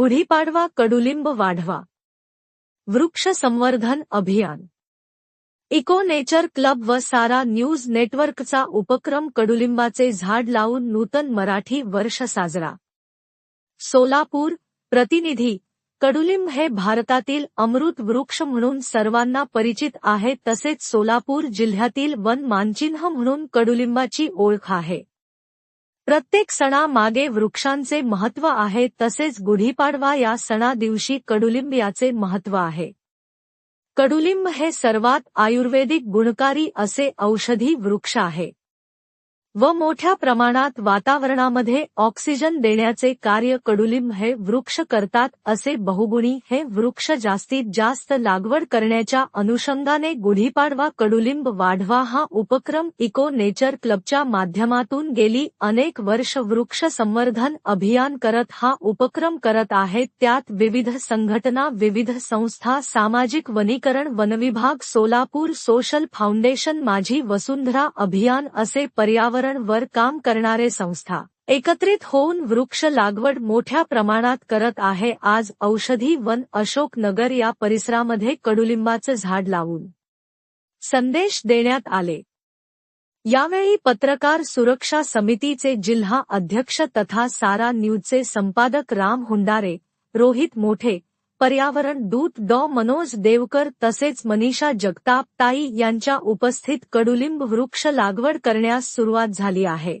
गुढीपाडवा कडुलिंब वाढवा. वृक्ष संवर्धन अभियान. इको नेचर क्लब व सारा न्यूज नेटवर्कचा उपक्रम कडुलिंबाचे झाड लावून नूतन मराठी वर्ष साजरा. सोलापूर प्रतिनिधी कडुलिंब हे भारतातील अमृत वृक्ष म्हणून सर्वांना परिचित आहे तसेच सोलापूर जिल्ह्यातील वन मानचिन्ह म्हणून कडुलिंबाची ओळख आहे. प्रत्येक सणामागे वृक्षांचे महत्त्व आहे तसेच गुढीपाडवा या सणा दिवशी कडुलिंब याचे महत्त्व आहे. कडुलिंब हे सर्वात आयुर्वेदिक गुणकारी असे औषधी वृक्ष आहे. व मोठ्या प्रमाणात वातावरणामध्ये ऑक्सिजन देण्याचे कार्य कडुलिंब हे वृक्ष करतात असे बहुगुणी हे वृक्ष जास्तीत जास्त लागवड करण्याच्या अनुषंगाने गुढीपाडवा कडुलिंब वाढवा हा उपक्रम इको नेचर क्लबच्या माध्यमातून गेली अनेक वर्ष वृक्ष संवर्धन अभियान करत हा उपक्रम करत आहेत. त्यात विविध संघटना विविध संस्था सामाजिक वनीकरण वनविभाग सोलापूर सोशल फाउंडेशन माझी वसुंधरा अभियान असे पर्यावरण पर्यावरणवर काम करणारे संस्था. एकत्रित होऊन वृक्ष लागवड मोठ्या प्रमाणात करत आहे. आज औषधी वन अशोक नगर या परिसरामध्ये कडुलिंबाचं झाड लावून संदेश देण्यात आले. यावेळी पत्रकार सुरक्षा समितीचे जिल्हा अध्यक्ष तथा सारा न्यूजचे संपादक राम हुंडारे रोहित मोठे पर्यावरण दूत डॉ. मनोज देवकर तसेच मनीषा जगताप ताई यांच्या उपस्थित कडुलिंब वृक्ष लागवड करण्यास सुरुवात झाली आहे.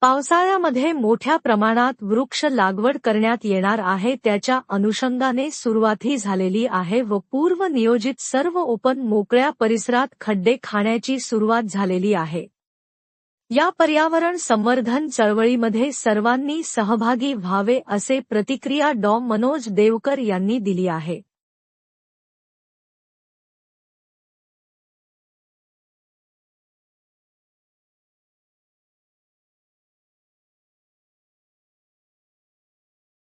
पावसाळ्यामध्ये मोठ्या प्रमाणात वृक्ष लागवड करण्यात येणार आहे त्याच्या अनुषंगाने सुरुवातही झालेली आहे व पूर्व नियोजित सर्व ओपन मोकळ्या परिसरात खड्डे खाण्याची सुरुवात झालेली आहे. या पर्यावरण संवर्धन चळवळीमध्ये सर्वांनी सहभागी व्हावे असे प्रतिक्रिया डॉ. मनोज देवकर यांनी दिली आहे.